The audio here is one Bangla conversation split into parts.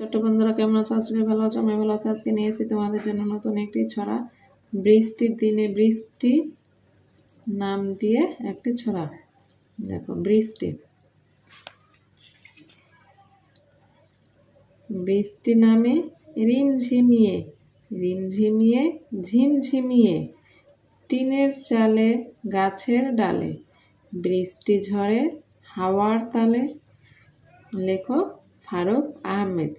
ছোট্ট বন্ধুরা কেমন আছো? আসলে ভালো আছো আমি ভালো আছি। আজকে নিয়ে এসেছি তোমাদের জন্য নতুন একটি ছড়া। বৃষ্টির দিনে বৃষ্টি নাম দিয়ে একটি ছড়া। দেখো, বৃষ্টি। বৃষ্টি নামে রিমঝিমিয়ে রিমঝিমিয়ে ঝিমঝিমিয়ে টিনের চালে, গাছের ডালে। বৃষ্টি ঝড়ে হাওয়ার তালে। লেখক ফারুক আহমেদ।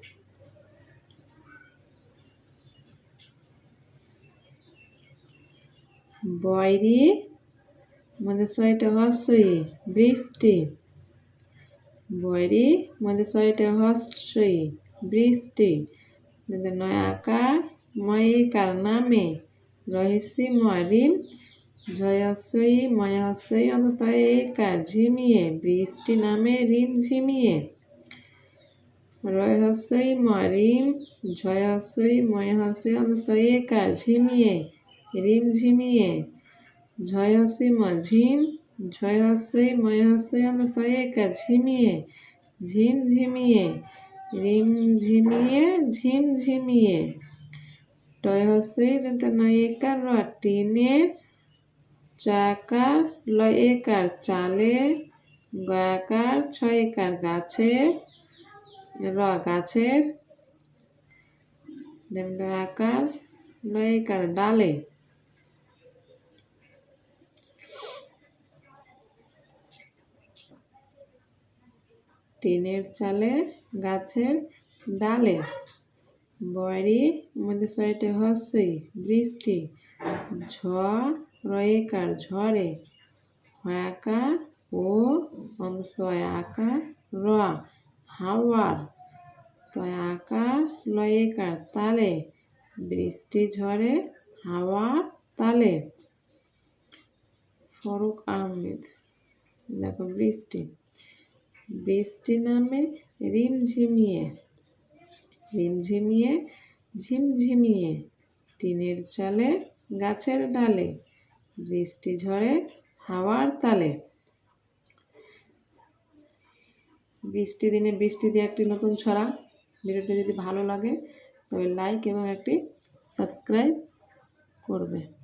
বয়রি, মধ্যে ছয়টা হস্যই বৃষ্টি। বয়রি, মধ্যে ছয়টা হস্যই বৃষ্টি। নয় আকার ময়িকার নামে রহস্যি মরিম জয়স্বই ময়স্বই অন্তস্তয় কার ঝিমিয়ে, বৃষ্টি নামে রিম ঝিমিয়ে। রহস্যই মরিম ঝয়স্বই ময়স্বই অন্তস্তয় কার ঝিমিয়ে? রিম ঝিমিয়ে। ঝয়সি ঝিম ঝয়স্বই ময়স্বই অন্তস্তয় কার ঝিমিয়ে? ঝিম ঝিমিয়ে। রিম ঝিমিয়ে, ঝিম ঝিমিয়ে। টয়স্বই নয়কার র টিনের চাকার লয়কার চালে? গাকার ছয়কার গাছের র গাছের আকার। লয়কার ডালে। টিনের চালে গাছের ডালে। বয়রি মধ্যে ছয়টা হস্যই বৃষ্টি, ঝ রয়েকার ঝড়ে। হয়াকার ও অন্তস্তয় আকার র। হাওয়ার তয় আকার লয়েকার তালে, বৃষ্টি ঝরে হাওয়ার তালে। ফরুক আহমেদ, দেখো বৃষ্টি। বৃষ্টি নামে রিমঝিমিয়ে রিমঝিমিয়ে ঝিমঝিমিয়ে টিনের চালে, গাছের ডালে। বৃষ্টি ঝরে হাওয়ার তালে। বৃষ্টি দিনে, বৃষ্টি দিয়ে একটি নতুন ছড়া। ভিডিওটি যদি ভালো লাগে, তবে লাইক এবং একটি সাবস্ক্রাইব করবে।